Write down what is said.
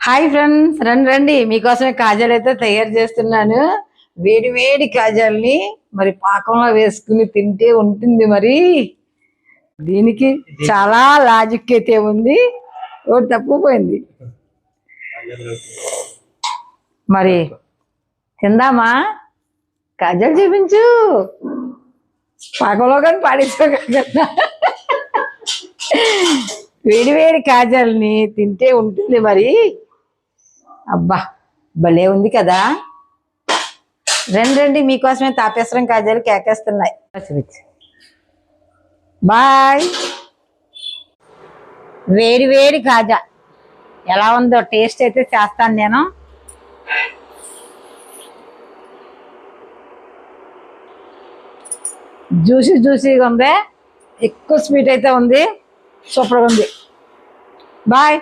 Hi friends రండి రండి. మీకోసమే కాజాలు అయితే తయారు చేస్తున్నాను. వేడి వేడి కాజాల్ని మరి పాకంలో వేసుకుని తింటే ఉంటుంది మరి. దీనికి చాలా లాజిక్ అయితే ఉంది. ఒకటి తప్పిపోయింది మరి తిందామా? కాజాలు చూపించు. పాకంలో కానీ పాడేసుకోగలరా వేడి వేడి కాజాలని తింటే ఉంటుంది మరి. అబ్బా భలే ఉంది కదా. రండి రండి మీకోసమే తాపేశ్వరం కాజాలు కేకేస్తున్నాయి. బాయ్. వేడి వేడి కాజా. ఎలా ఉందో టేస్ట్ అయితే చేస్తాను నేను. జ్యూసీ జ్యూసీగా ఉంది. ఎక్కువ స్వీట్ అయితే ఉంది. సూపర్గా ఉంది. బాయ్.